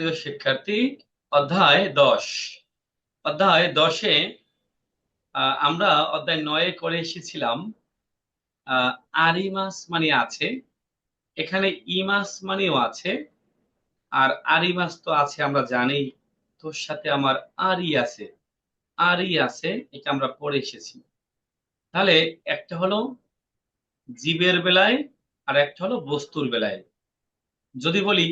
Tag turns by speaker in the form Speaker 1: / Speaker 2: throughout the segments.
Speaker 1: প্রিয় শিক্ষার্থী অধ্যায় দশ। অধ্যায় দশে আমরা অধ্যায় নয়ে করে এসেছিলাম আহ, আরি মাস মানে আছে এখানে ই মাস মানেও আছে আর আরি মাস তো আছে আমরা জানি তোর সাথে আমার আরি আছে আরি আছে এটা আমরা পড়ে এসেছি। তাহলে একটা হলো জীবের বেলায় আর একটা হলো বস্তুর বেলায়। যদি বলি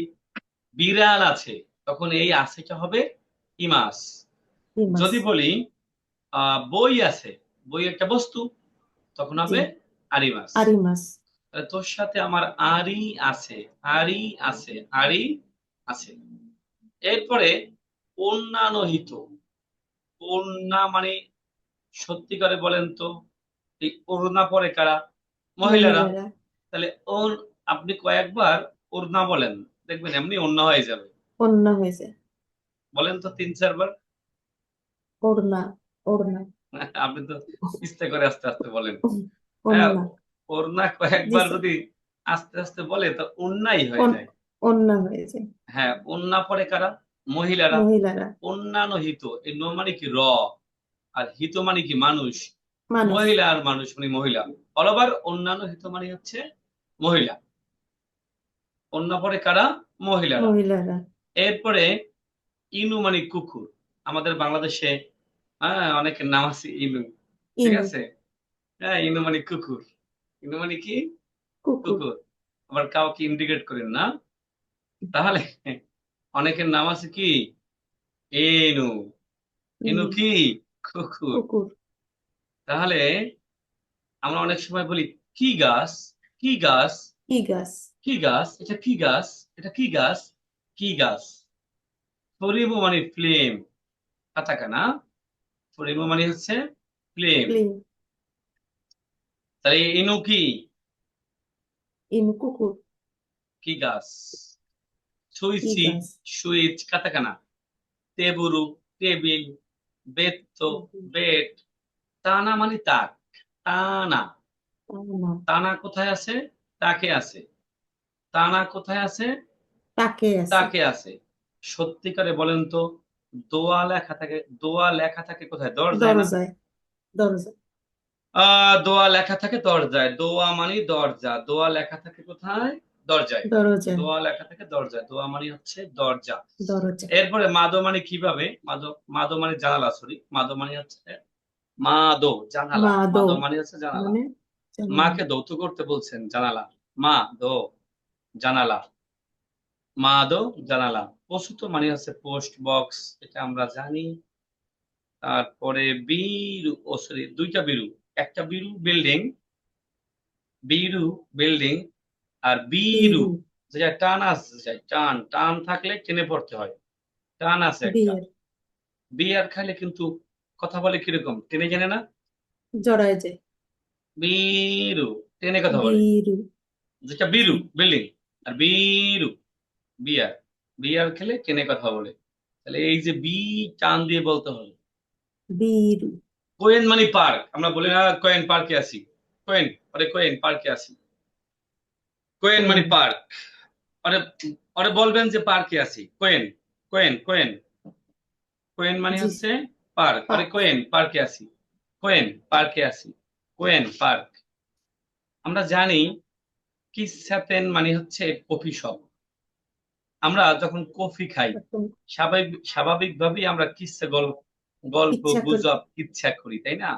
Speaker 1: বিড়াল আছে তখন এই আছেটা হবে ইমাস। যদি বলি বই আছে বই একটা বস্তু তখন হবে আরিমাস।
Speaker 2: আরিমাস।
Speaker 1: তোর সাথে আমার আরি আছে আরি আছে আরি আছে। এরপরে অন্যানহিত। অন্যা মানে সত্যি করে বলেন তো এই অরুণা পরে কারা? মহিলারা। তাহলে ওর আপনি কয়েকবার ওড়না বলেন দেখবেন এমনি অন্য হয়ে যাবে।
Speaker 2: অন্য হয়েছে।
Speaker 1: বলেন তো তিন চারবার।
Speaker 2: ওড়না ওড়না।
Speaker 1: আপনি তো ইচ্ছা করে আস্তে আস্তে বলেন। হ্যাঁ
Speaker 2: ওড়না।
Speaker 1: ওড়না কয়েকবার যদি আস্তে আস্তে বলে তো ওড়নাই হয়ে যায়।
Speaker 2: অন্য হয়েছে।
Speaker 1: হ্যাঁ ওড়না পরে কারা? মহিলারা।
Speaker 2: মহিলারা।
Speaker 1: অন্যান্য হিত। এই ন মানে কি র? আর হিত মানে কি মানুষ?
Speaker 2: মানুষ।
Speaker 1: মহিলা আর মানুষ মানে মহিলা। অলবার অন্যান্য হিত মানে হচ্ছে মহিলা। অন্য পরে কারা? মহিলারা।
Speaker 2: মহিলারা।
Speaker 1: এরপরে ইনু মানে কুকুর। আমাদের বাংলাদেশে হ্যাঁ অনেকের নাম আছে ইনু ঠিক আছে? হ্যাঁ ইনু মানে কুকুর। ইনু মানে কি?
Speaker 2: কুকুর।
Speaker 1: আবার কাউকে ইন্ডিকেট করেন না। তাহলে অনেকের নাম আছে কি? এনু ইনু
Speaker 2: হুম,
Speaker 1: কি? কুকুর।
Speaker 2: কুকুর।
Speaker 1: তাহলে আমরা অনেক সময় বলি কি গাছ? কি গাছ?
Speaker 2: কি গাছ?
Speaker 1: কি গাছ? এটা কি গাছ? এটা কি গাছ? কি গাছ? ফরিমু মানে ফ্লেম কাটাকানা ফরিমু মানে হচ্ছে ফ্লেম তাহলে ইনু কি?
Speaker 2: ইনু কুকুর।
Speaker 1: কি গাছ?
Speaker 2: কি
Speaker 1: সুইচি কাটাকানা টেবুরু টেবিল বেত্ত বেট টানা মানে তাক। টানা।
Speaker 2: টানা
Speaker 1: কোথায় আছে? তাকে আছে। টানা কোথায় আছে?
Speaker 2: তাকে আছে।
Speaker 1: তাকে আছে। সত্যিকারে বলেন তো দোয়া লেখা থাকে দোয়া লেখা থাকে কোথায়? দরজায় না?
Speaker 2: দরজায় দরজা
Speaker 1: আহ দোয়া লেখা থাকে দরজায়। দোয়া মানে দরজা। দোয়া লেখা থাকে কোথায়? দরজায়।
Speaker 2: দরজা
Speaker 1: দোয়া লেখা থাকে দরজায়। দোয়া মানে হচ্ছে দরজা।
Speaker 2: দরজা।
Speaker 1: এরপরে মাদো মানে কীভাবে? মাদো মাদো মানে জানালা সরি মাদো মানে হচ্ছে মাদো জানালা।
Speaker 2: মাদো।
Speaker 1: মানে হচ্ছে জানালা।
Speaker 2: মানে জানালা।
Speaker 1: মাকে দৌত করতে বলছেন জানালা। মা দো জানালা। মা দো জানালা প্রস্তুত মানে হচ্ছে পোস্ট বক্স এটা আমরা জানি। তারপরে বিরু ও সরি দুইটা বিরু একটা বিরু বিল্ডিং বিরু বিল্ডিং আর বিরু যেটা টান আসছে টান টান থাকলে টেনে পড়তে হয়। টান আছে একটা।
Speaker 2: বিয়ের
Speaker 1: বিয়ার খাইলে কিন্তু কথা বলে কীরকম? টেনে জানে না?
Speaker 2: জড়ায় যায়
Speaker 1: বিরু টেনে কথা বলে।
Speaker 2: বিরু।
Speaker 1: যেটা বিরু বিল্ডিং আর বিরু। বিয়ার বিয়ার খেলে টেনে কথা বলে? তাহলে এই যে বি টান দিয়ে বলতে হবে।
Speaker 2: বিরু।
Speaker 1: কোয়েন মানে পার্ক। আমরা বলি না কোয়েন পার্কে আসি কোয়েন আরে কোয়েন পার্কে আসি কোয়েন মানে পার্ক। আরে আরে বলবেন যে পার্কে আসি কোয়েন কোয়েন কোয়েন। কোয়েন মানে হচ্ছে পার্ক। আরে কোয়েন পার্কে আসি কোয়েন পার্কে আসি কোয়েন পার্ক। আমরা জানি কি কিসাতেন মানে হচ্ছে কফি শপ। আমরা যখন কফি খাই
Speaker 2: একদম।
Speaker 1: স্বাভাবিক স্বাভাবিকভাবেই আমরা কিসা গল্প গল্প। গুজব ইচ্ছা করি তাই না?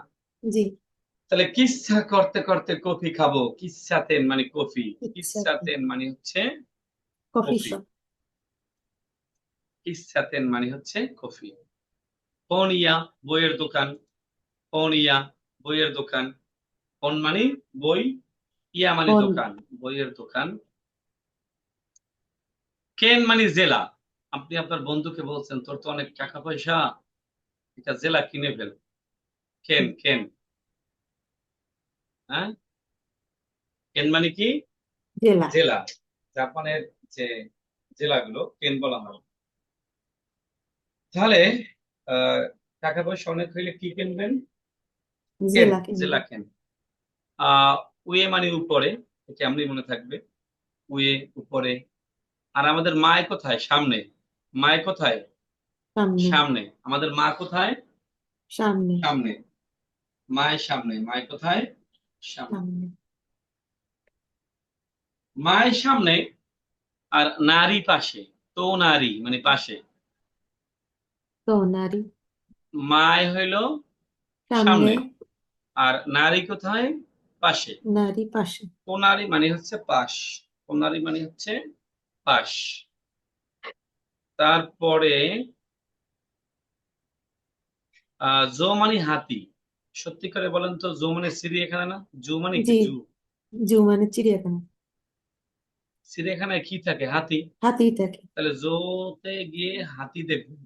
Speaker 1: তাহলে কিচ্ছা করতে করতে কফি খাব? কিচ্ছাতেন মানে কফি।
Speaker 2: কিচ্ছাতেন।
Speaker 1: মানে হচ্ছে
Speaker 2: কফি
Speaker 1: কফি। কিচ্ছাতেন মানে হচ্ছে কফি। পনিয়া বইয়ের দোকান। পনিয়া বইয়ের দোকান। পন মানে বই ইয়া মানে দোকান বইয়ের দোকান। কেন মানে জেলা? আপনি আপনার বন্ধুকে বলছেন তোর তো অনেক টাকা পয়সা এটা জেলা কিনে ফেল। কেন কেন? হ্যাঁ? কেন মানে কি?
Speaker 2: জেলা।
Speaker 1: জাপানের যে জেলাগুলো কেন বলা হয়? তাহলে আহ, টাকা পয়সা অনেক হইলে কি কিনবেন? কেন?
Speaker 2: জেলা
Speaker 1: কেন? আহ উয়ে মানে উপরে এটা এমনি মনে থাকবে। উয়ে উপরে আর আমাদের মায় কোথায়? সামনে। মায় কোথায়?
Speaker 2: সামনে।
Speaker 1: আমাদের মা কোথায়?
Speaker 2: সামনে।
Speaker 1: সামনে। মায়ের সামনে। মায় কোথায়? সামনে। মায়ের সামনে আর নারী পাশে। তো নারী মানে পাশে।
Speaker 2: তো নারী।
Speaker 1: মায় হইল
Speaker 2: সামনে।
Speaker 1: সামনে। আর নারী কোথায়? পাশে।
Speaker 2: নারী পাশে।
Speaker 1: তো নারী মানে হচ্ছে পাশ। তো নারী মানে হচ্ছে পাশ তারপরে জো মানে হাতি। সত্যি করে বলেন তো জো মানে চিড়িয়াখানা না? জু মানে কি
Speaker 2: জি।
Speaker 1: জু?
Speaker 2: জু মানে চিড়িয়াখানা।
Speaker 1: চিড়িয়াখানায় কি থাকে? হাতি?
Speaker 2: হাতি থাকে।
Speaker 1: তাহলে জোতে গিয়ে হাতি দেখবেন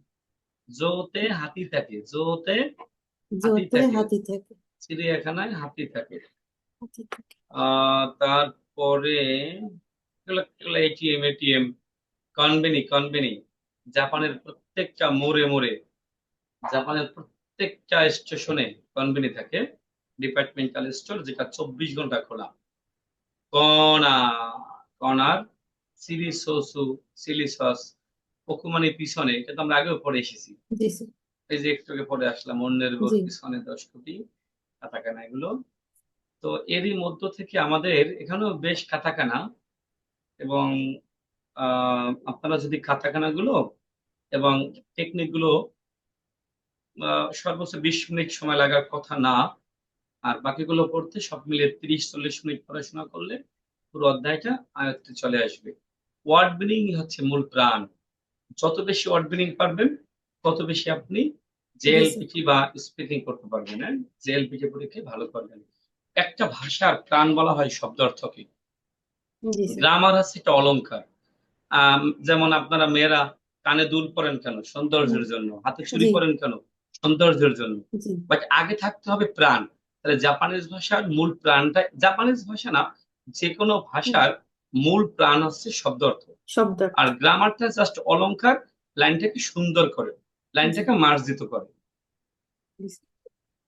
Speaker 1: জোতে হাতি থাকে। জোতে হাতি
Speaker 2: জোতে
Speaker 1: থাকে।
Speaker 2: হাতি থাকে।
Speaker 1: চিড়িয়াখানায় হাতি থাকে।
Speaker 2: হাতি থাকে।
Speaker 1: আহ তারপরে এটিএম এটিএম কনভেনি কনভেনি জাপানের প্রত্যেকটা মোড়ে মোড়ে জাপানের প্রত্যেকটা স্টেশনে কনভেনি থাকে ডিপার্টমেন্টাল স্টোর যেটা চব্বিশ ঘণ্টা খোলা। কনা কনার চিলি সসু চিলি সস ওকুমানি পিছনে এটা তো আমরা আগেও পড়ে এসেছি। এই যে একটু পড়ে আসলাম অন্যের পিছনে দশ কোটি কাতাকানা এগুলো। তো এরই মধ্য থেকে আমাদের এখানেও বেশ কাতাকানা। এবং আপনারা যদি কাতাকানা গুলো এবং টেকনিকগুলো সর্বোচ্চ বিশ মিনিট সময় লাগার কথা না, আর বাকিগুলো পড়তে সব মিলে তিরিশ চল্লিশ মিনিট পড়াশোনা করলে পুরো অধ্যায়টা আয়ত্তে চলে আসবে। ওয়ার্ড মিনিং হচ্ছে মূল প্রাণ। যত বেশি ওয়ার্ড মিনিং পারবেন, তত বেশি আপনি জেএলপিটি বা স্পিকিং করতে পারবেন হ্যাঁ? জেএলপিটি পরীক্ষায় ভালো করবেন। একটা ভাষার প্রাণ বলা হয় শব্দ অর্থকে। গ্রামার হচ্ছে একটা অলঙ্কার যেমন আপনারা মেয়েরা কানে দুল পরেন কেন? সৌন্দর্যের জন্য। হাতে চুড়ি করেন কেন? সৌন্দর্যের জন্য। বাট আগে থাকতে হবে প্রাণ। তাহলে জাপানিজ ভাষার মূল প্রাণটা জাপানিজ ভাষা না যে কোনো ভাষার মূল প্রাণ হচ্ছে শব্দ অর্থ।
Speaker 2: শব্দ
Speaker 1: আর গ্রামারটা জাস্ট অলঙ্কার লাইনটাকে সুন্দর করে লাইনটাকে মার্জিত করে।